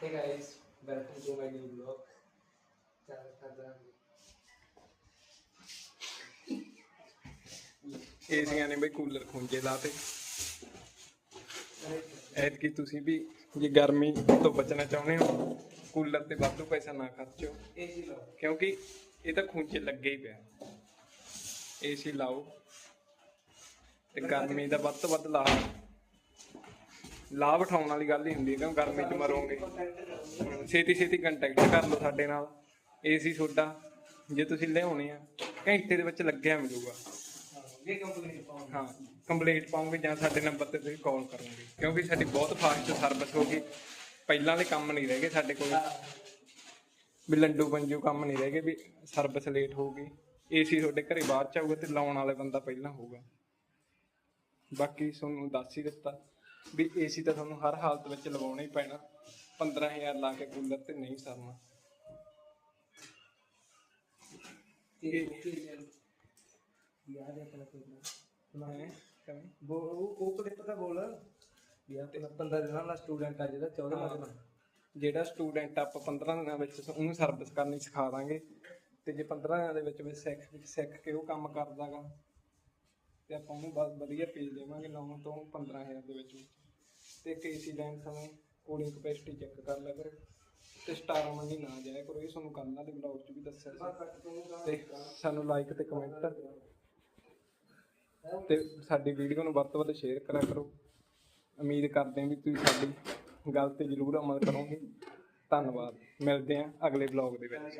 Hey guys, welcome to my new vlog. ਚੱਲ ਕਰਦਾ ਏਸੀਆਂ ਨੇ ਬਈ ਕੂਲਰ ਖੁੰਝੇ ਲਾਤੇ ਐਤਕੀ ਤੁਸੀਂ ਵੀ ਜੇ ਗਰਮੀ ਤੋਂ ਬਚਣਾ ਚਾਹੁੰਦੇ ਹੋ ਕੂਲਰ ਤੇ ਵਾਧੂ ਪੈਸਾ ਨਾ ਖਰਚੋ। ਏਸੀ ਲਓ। ਕਿਉਂਕਿ ਇਹ ਤਾਂ ਖੁੰਝੇ ਲੱਗੇ ਹੀ ਪਿਆ। ਏਸੀ ਲਾਓ। ਤੇ ਗਰਮੀ ਦਾ ਵੱਧ ਤੋਂ ਵੱਧ ਲਾਭ ਲਾਭ ਉਠਾਉਣ ਵਾਲੀ ਗੱਲ ਹੀ ਹੁੰਦੀ ਹੈ ਕਿਉਂ ਗਰਮੀ 'ਚ ਮਰੋਗੇ। ਛੇਤੀ ਛੇਤੀ ਕੰਟੈਕਟ ਕਰ ਲਓ ਸਾਡੇ ਨਾਲ। ਏਸੀ ਤੁਹਾਡਾ ਜੇ ਤੁਸੀਂ ਲਿਆਉਣੇ ਆ ਘੰਟੇ ਦੇ ਵਿੱਚ ਲੱਗਿਆ ਮਿਲੂਗਾ। ਹਾਂ ਕੰਪਲੀਟ ਪਾਉਂਗੇ ਜਾਂ ਸਾਡੇ ਨੰਬਰ ਤੇ ਤੁਸੀਂ ਕਾਲ ਕਰੋਗੇ। ਕਿਉਂਕਿ ਸਾਡੀ ਬਹੁਤ ਫਾਸਟ ਸਰਵਿਸ ਹੋ ਗਈ। ਪਹਿਲਾਂ ਵਾਲੇ ਕੰਮ ਨਹੀਂ ਰਹਿ ਗਏ ਸਾਡੇ ਕੋਲ। ਵੀ ਲੰਡੂ ਪੰਜੂ ਕੰਮ ਨਹੀਂ ਰਹਿ ਗਏ ਵੀ ਸਰਵਿਸ ਲੇਟ ਹੋਊਗੀ ਏਸੀ ਤੁਹਾਡੇ ਘਰੇ ਬਾਅਦ ਚ ਆਊਗਾ ਤੇ ਲਾਉਣ ਵਾਲਾ ਬੰਦਾ ਪਹਿਲਾਂ ਹੋਊਗਾ। ਬਾਕੀ ਤੁਹਾਨੂੰ ਦੱਸ ਹੀ ਦਿੱਤਾ। ਵੀ ਏਸੀ ਤਾਂ ਤੁਹਾਨੂੰ ਹਰ ਹਾਲਤ ਵਿੱਚ ਲਵਾਉਣਾ ਹੀ ਪੈਣਾ। 15000 ਲਾ ਕੇ ਕੂਲਰ ਤੇ ਨਹੀਂ ਸਰਨਾ। ਤੇ ਯਾਰ ਇਹ ਆਪਣਾ ਕੋਈ ਨਾ। ਹੈਂ? ਕਿਵੇਂ? ਬੋਲ ਉਹ ਉਹ ਕਲਿੱਪ ਤਾਂ ਬੋਲ। ਯਾਰ ਤੇ 15 ਦਿਨਾਂ ਦਾ ਸਟੂਡੈਂਟ ਆ ਜਿਹੜਾ 14 ਦਿਨਾਂ ਦਾ ਜਿਹੜਾ ਸਟੂਡੈਂਟ ਆਪਾਂ 15 ਦਿਨਾਂ ਵਿੱਚ ਉਹਨੂੰ ਸਰਵਿਸ ਕਰਨੀ ਸਿਖਾ ਦਾਂਗੇ। ਤੇ ਜੇ 15 ਦਿਨਾਂ ਦੇ ਵਿੱਚ ਵਿੱਚ ਸਿੱਖ ਸਿੱਖ ਕੇ ਉਹ ਕੰਮ ਕਰਦਾਗਾ ਤੇ ਆਪਾਂ ਉਹਨੂੰ ਬਹੁਤ ਵਧੀਆ ਪੇਜ ਦੇਵਾਂਗੇ 9 ਤੋਂ 15000 ਦੇ ਵਿੱਚ ਤੇ ਕੇਸੀ ਲੈਣ ਸਮੇਂ ਕੋਡਿੰਗ ਕਪੈਸਿਟੀ ਚੈੱਕ ਕਰ ਲਿਆ ਕਰੋ। ਤੇ ਸਟਾਰ ਮੰਗੀ ਨਾ ਜਾਇਆ ਕਰੋ, ਇਹ ਤੁਹਾਨੂੰ ਕੱਲ੍ਹ ਵਾਲੇ ਬਲੌਗ 'ਚ ਵੀ ਦੱਸਿਆ ਸੀ। ਤੇ ਸਾਨੂੰ ਲਾਈਕ ਤੇ ਕਮੈਂਟ ਤੇ ਸਾਡੀ ਵੀਡੀਓ ਨੂੰ ਵੱਧ ਤੋਂ ਵੱਧ ਸ਼ੇਅਰ ਕਰਿਆ ਕਰੋ। ਉਮੀਦ ਕਰਦੇ ਹਾਂ ਵੀ ਤੁਸੀਂ ਸਾਡੀ ਗੱਲ ਤੇ ਜ਼ਰੂਰ ਅਮਲ ਕਰੋਗੇ। ਧੰਨਵਾਦ, ਮਿਲਦੇ ਹਾਂ ਅਗਲੇ ਬਲੌਗ ਦੇ ਵਿੱਚ।